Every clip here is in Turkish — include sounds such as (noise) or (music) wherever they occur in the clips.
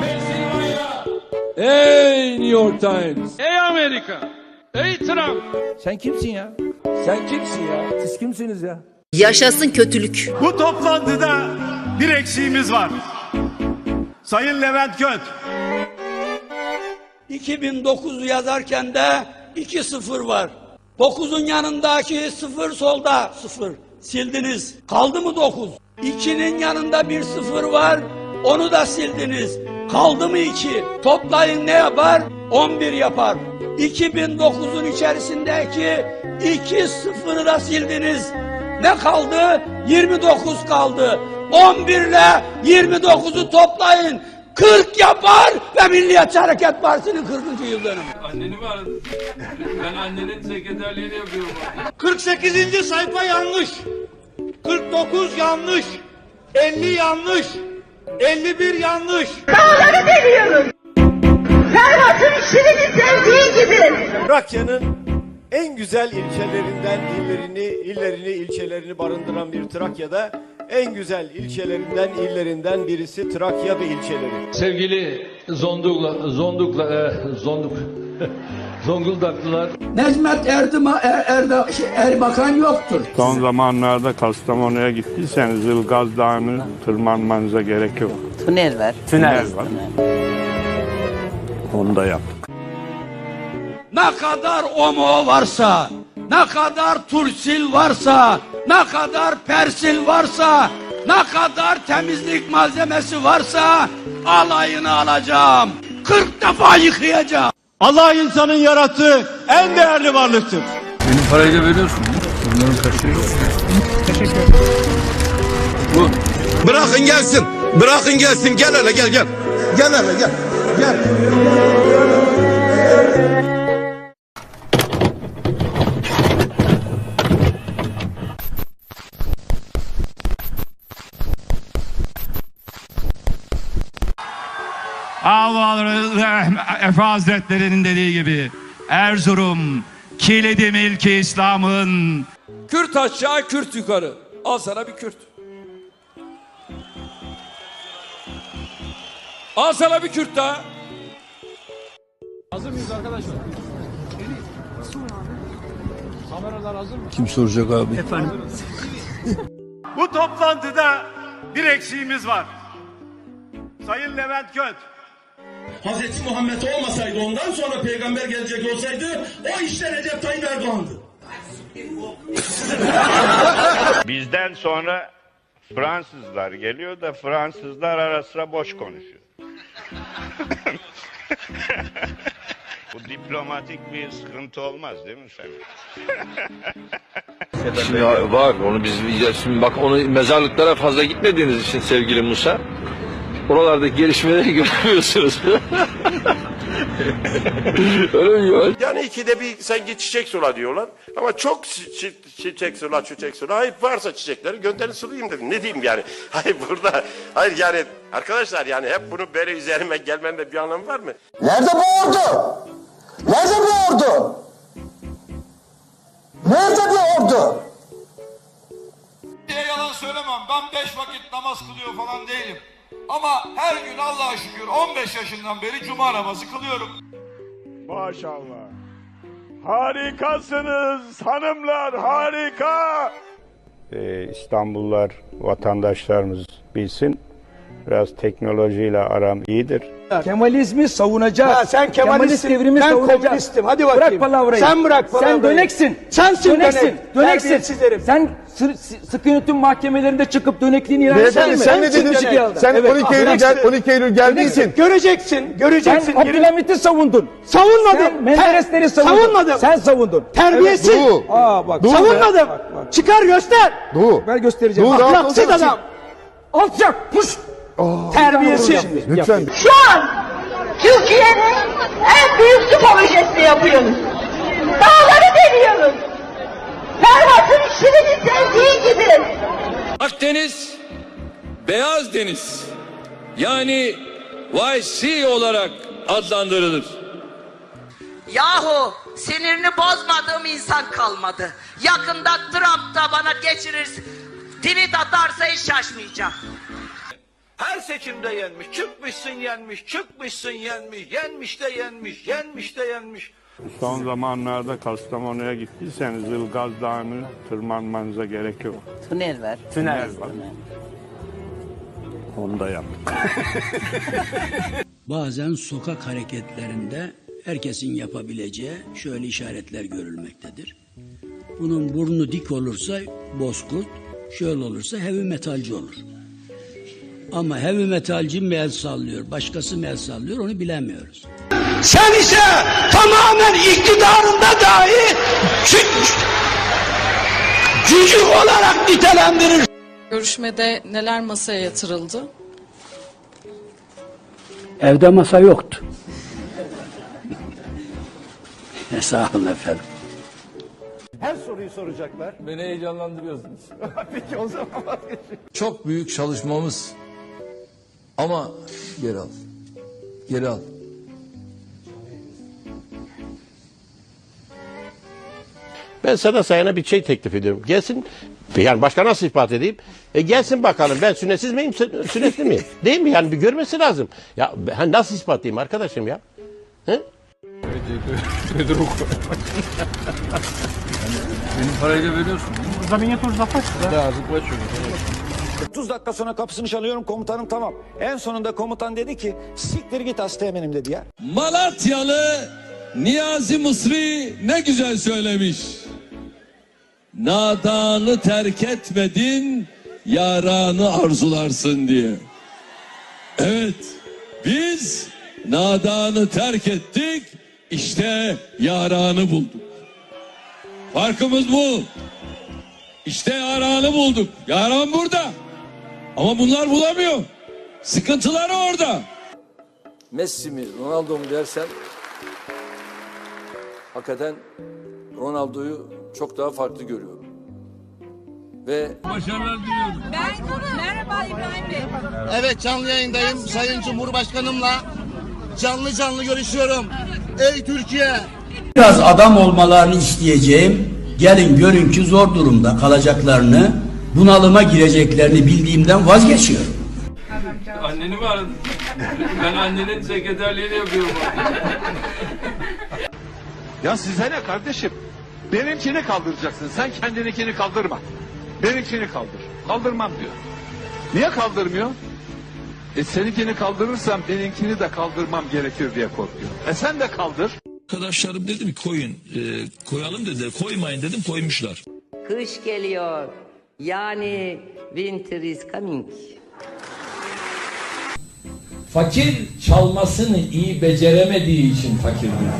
Pensilvanya. Ey New York Times. Ey Amerika! Ey Trump! Sen kimsin ya? Sen kimsin ya? Siz kimsiniz ya? Yaşasın kötülük. Bu toplantıda bir eksiğimiz var. Sayın Levent Göt, 2009 yazarken de 2-0 var. 9'un yanındaki 0 solda 0. Sildiniz. Kaldı mı 9? 2'nin yanında bir 0 var. Onu da sildiniz. Kaldı mı 2? Toplayın ne yapar? 11 yapar. 2009'un içerisindeki 2 0'ı da sildiniz. Ne kaldı? 29 kaldı. 11 ile 29'u toplayın. 40 yapar ve Milliyetçi Hareket Partisi'nin 40. yıl dönümü. Anneni mi aradın? Ben annenin sekreterliğini yapıyorum. 48. sayfa yanlış. 49 yanlış. 50 yanlış. 51 yanlış. Dağları deliyoruz. Ferhat'ın işini sevdiği gibi. Trakya'nın en güzel ilçelerinden illerini, illerini, ilçelerini barındıran bir Trakya'da en güzel ilçelerinden, illerinden birisi Trakya ve ilçeleri. Sevgili Zondukla, Zondukla, e, Zonduk, (laughs) Zonguldaklılar. Necmet Erdima, er, Erda, şey, Erbakan yoktur. Son zamanlarda Kastamonu'ya gittiyseniz Ilgaz Dağı'nı tırmanmanıza gerek yok. Tünel var. Tünel var. Onu da yaptık. Ne kadar omo varsa, ne kadar tursil varsa, ne kadar persil varsa, ne kadar temizlik malzemesi varsa alayını alacağım. 40 defa yıkayacağım. Allah insanın yarattığı en değerli varlıktır. Benim parayı da veriyorsun. Bunların kaçıyor. Bırakın gelsin. Bırakın gelsin. Gel hele gel gel. Gel hele gel. Gel. Efe Hazretleri'nin dediği gibi Erzurum kilidi milki İslam'ın Kürt aşağı, Kürt yukarı. Al sana bir Kürt. Al sana bir Kürt daha. Bu toplantıda bir eksiğimiz var. Sayın Levent Göt, Hazreti Muhammed olmasaydı ondan sonra peygamber gelecek olsaydı o işte Recep Tayyip Erdoğan'dı. Bizden sonra Fransızlar geliyor da Fransızlar ara sıra boş konuşuyor. Bu diplomatik bir sıkıntı olmaz değil mi senin? Ya var onu biz şimdi bak onu mezarlıklara fazla gitmediğiniz için sevgili Musa. Oralardaki gelişmeleri (laughs) göremiyorsunuz. Öyle mi ya? Yani ikide bir sanki çiçek sula diyorlar. Ama çok çi- çi- çiçek sula, çiçek sula. Hayır varsa çiçekleri gönderin sulayayım dedim. Ne diyeyim yani? (laughs) Hayır burada, hayır yani arkadaşlar yani hep bunu böyle üzerime gelmende bir anlamı var mı? Nerede bu ordu? Nerede bu ordu? Nerede bu ordu? diye yalan söylemem. Ben beş vakit namaz kılıyor falan değilim. Ama her gün Allah'a şükür 15 yaşından beri cuma namazı kılıyorum. Maşallah. Harikasınız hanımlar harika. Ee, İstanbullular vatandaşlarımız bilsin. Biraz teknolojiyle aram iyidir. Kemalizmi savunacağız. Ha, sen Kemalist devrimi ben savunacağız. komünistim. Hadi bakayım. Bırak palavrayı. Sen bırak palavrayı. Sen döneksin. Sensin döneksin. dönek. Döneksin. Sen sı- sı- sıkı yönetim mahkemelerinde çıkıp dönekliğini ilan etmedin mi? sen ne dedin? Sen Evet. 12 Eylül gel- 12 Eylül geldiysin. Göreceksin, göreceksin. Sen Abdülhamit'i savundun. Savunmadım. Sen Menderesleri savundun. Savunmadım. Sen savundun. Terbiyesiz. Evet, Doğu. Aa bak. Savunmadım. Çıkar göster. Doğu. Ben göstereceğim. Ahlaksız adam. Alçak. Puş. Terbiyesiz. Lütfen. Şu an Türkiye'nin en büyük su projesini yapıyoruz. Dağları deliyoruz. Ferhat'ın işini sevdiği gibi. Akdeniz, Beyaz Deniz. Yani YC olarak adlandırılır. Yahu sinirini bozmadığım insan kalmadı. Yakında Trump da bana geçirir. Tweet atarsa hiç şaşmayacağım. Her seçimde yenmiş. Çıkmışsın yenmiş, çıkmışsın yenmiş, yenmiş de yenmiş, yenmiş de yenmiş. Son zamanlarda Kastamonu'ya gittiyseniz Ilgaz Dağı'nı tırmanmanıza gerek yok. Tünel var. Tünel var. Onu da yaptık. Bazen sokak hareketlerinde herkesin yapabileceği şöyle işaretler görülmektedir. Bunun burnu dik olursa bozkurt, şöyle olursa heavy metalci olur. Ama heavy metalci mi el sallıyor, başkası mı el sallıyor onu bilemiyoruz. Sen ise tamamen iktidarında dahi cü- cücük olarak nitelendirir. Görüşmede neler masaya yatırıldı? Evde masa yoktu. (laughs) Sağ olun efendim. Beni heyecanlandırıyorsunuz. (laughs) Peki o zaman Çok büyük çalışmamız. Ama geri al. Geri al. Ben sana sayana bir şey teklif ediyorum. Gelsin yani başka nasıl ispat edeyim? E gelsin bakalım ben sünnetsiz miyim sü- sünnetli miyim? (laughs) Değil mi yani bir görmesi lazım. Ya ben nasıl ispatlayayım arkadaşım ya? He? Benim parayı da veriyorsun. 30 dakika sonra kapısını çalıyorum komutanım tamam. En sonunda komutan dedi ki siktir git hasta eminim dedi ya. Malatyalı Niyazi Mısri ne güzel söylemiş. Nadanı terk etmedin, yaranı arzularsın diye. Evet, biz nadanı terk ettik, işte yaranı bulduk. Farkımız bu. İşte yaranı bulduk. Yaran burada. Ama bunlar bulamıyor. Sıkıntıları orada. Messi mi, Ronaldo mu dersen hakikaten Ronaldo'yu çok daha farklı görüyorum. Ve başarılar diliyorum. Merhaba İbrahim Bey. Evet canlı yayındayım Sayın Cumhurbaşkanımla. Canlı canlı görüşüyorum. Ey Türkiye! Biraz adam olmalarını isteyeceğim. Gelin görün ki zor durumda kalacaklarını, bunalıma gireceklerini bildiğimden vazgeçiyorum. Anneni mi aradın? Ben annenin sekreterliğini yapıyorum. Ya size ne kardeşim? Benimkini kaldıracaksın. Sen kendininkini kaldırma. Benimkini kaldır. Kaldırmam diyor. Niye kaldırmıyor? E seninkini kaldırırsam benimkini de kaldırmam gerekir diye korkuyor. E sen de kaldır. Arkadaşlarım dedim koyun, e, koyalım dedi. Koymayın dedim koymuşlar. Kış geliyor. Yani winter is coming. Fakir çalmasını iyi beceremediği için fakirdir.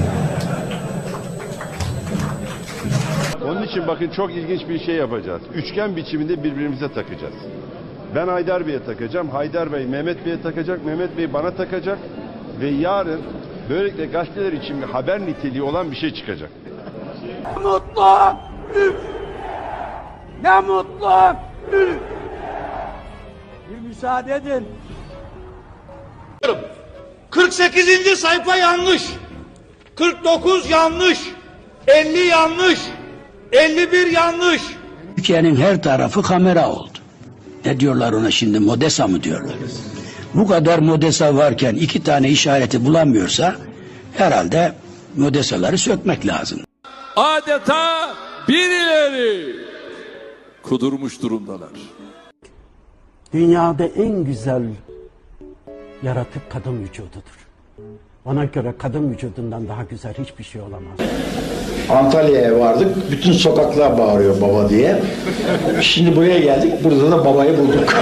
Onun için bakın çok ilginç bir şey yapacağız. Üçgen biçiminde birbirimize takacağız. Ben Haydar Bey'e takacağım. Haydar Bey Mehmet Bey'e takacak. Mehmet Bey bana takacak. Ve yarın böylelikle gazeteler için bir haber niteliği olan bir şey çıkacak. Mutlu! Ne mutlu! Bir müsaade edin. 48. sayfa yanlış. 49 yanlış. 50 yanlış. 51 yanlış. Türkiye'nin her tarafı kamera oldu. Ne diyorlar ona şimdi modesa mı diyorlar? Bu kadar modesa varken iki tane işareti bulamıyorsa herhalde modesaları sökmek lazım. Adeta birileri kudurmuş durumdalar. Dünyada en güzel yaratık kadın vücududur. Ona göre kadın vücudundan daha güzel hiçbir şey olamaz. Antalya'ya vardık. Bütün sokaklar bağırıyor baba diye. Şimdi buraya geldik. Burada da babayı bulduk.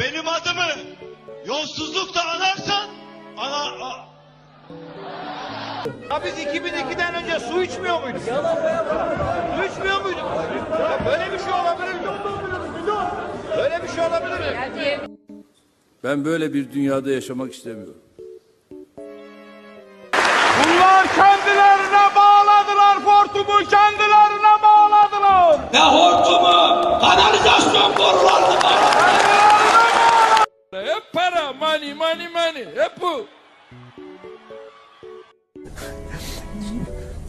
Benim adımı yolsuzlukla anarsan ana... Ya biz 2002'den önce su içmiyor muyduk? Su içmiyor muyduk? Ya böyle bir şey olabilir mi? Böyle bir şey olabilir mi? Ben böyle bir dünyada yaşamak istemiyorum. Bunlar kendilerine bağladılar hortumu kendilerine bağladılar. Ne hortumu, kanalizasyon borularını Hep para, money, money, money. Hep bu.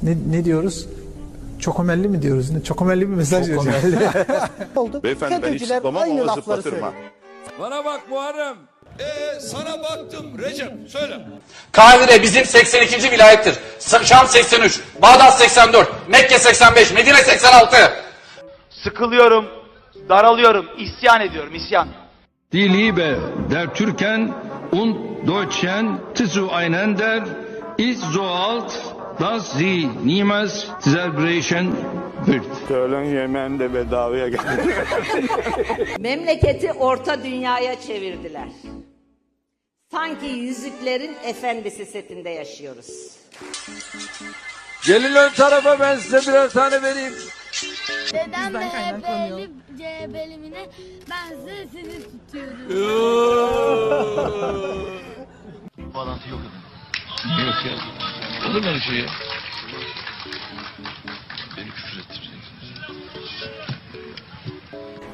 Ne, ne diyoruz? Çokomelli mi diyoruz? Ne? Çokomelli bir mesaj veriyor. (laughs) Beyefendi ben hiç ama zıplatırım ha. Bana bak Muharrem. Ee, sana baktım Recep söyle. Kahire bizim 82. vilayettir. Şam 83, Bağdat 84, Mekke 85, Medine 86. Sıkılıyorum, daralıyorum, isyan ediyorum, isyan. Die Liebe der Türken und Deutschen zu einen der ist so alt, dass sie niemals zerbrechen wird. Öğlen yemeğinde bedavaya geldi. (laughs) Memleketi orta dünyaya çevirdiler. Sanki yüzüklerin efendisi setinde yaşıyoruz. Gelin ön tarafa ben size birer tane vereyim. Dedem MHP'li CHP'limine ben size sizi tutuyorum. Yok ya. Olur mu öyle şey ya? Beni küfür.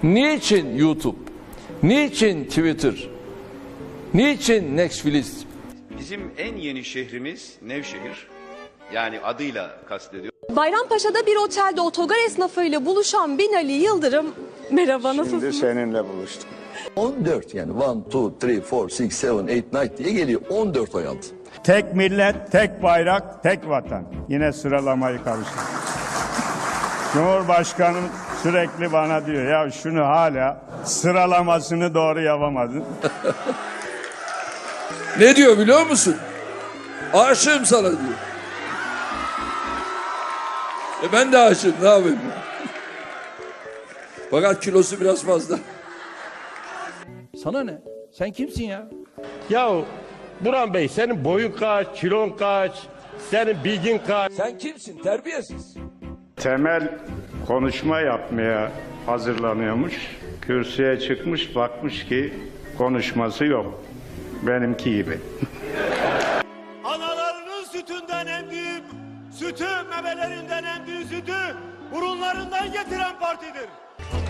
Niçin YouTube? Niçin Twitter? Niçin Netflix? Bizim en yeni şehrimiz Nevşehir. Yani adıyla kastediyor. Bayrampaşa'da bir otelde otogar esnafıyla buluşan Binali Yıldırım. Merhaba nasılsınız? seninle buluştum. 14 yani 1, 2, 3, 4, 6, 7, 8, 9 diye geliyor. 14 oy aldı. Tek millet, tek bayrak, tek vatan. Yine sıralamayı karıştırdım. Cumhurbaşkanım sürekli bana diyor ya şunu hala sıralamasını doğru yapamadın. (laughs) Ne diyor biliyor musun? Aşığım sana diyor. E ben de aşığım ne yapayım? (laughs) Fakat kilosu biraz fazla. Sana ne? Sen kimsin ya? Ya Burhan Bey senin boyun kaç, kilon kaç, senin bilgin kaç? Sen kimsin? Terbiyesiz. Temel konuşma yapmaya hazırlanıyormuş. Kürsüye çıkmış bakmış ki konuşması yok. Benimki gibi. (laughs) Analarının sütünden en büyük sütü, memelerinden en büyük sütü burunlarından getiren partidir.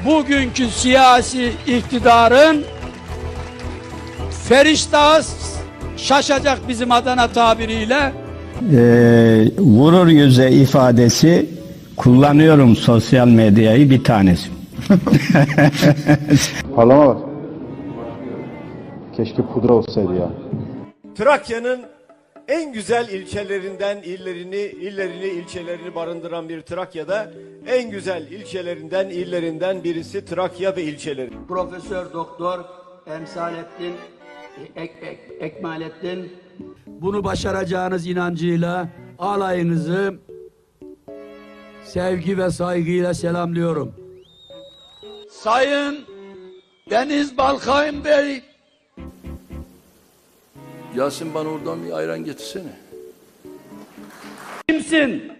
Bugünkü siyasi iktidarın feriştahı şaşacak bizim Adana tabiriyle. vurur yüze ifadesi kullanıyorum sosyal medyayı bir tanesi. (laughs) Parlama bak. Keşke pudra olsaydı ya. Trakya'nın en güzel ilçelerinden illerini, illerini, ilçelerini barındıran bir Trakya'da en güzel ilçelerinden, illerinden birisi Trakya ve ilçeleri. Profesör Doktor Emsalettin Ek, Ek, Ekmalettin bunu başaracağınız inancıyla alayınızı sevgi ve saygıyla selamlıyorum. Sayın Deniz Balkayın Bey Yasin bana oradan bir ayran getirsene. kimsin?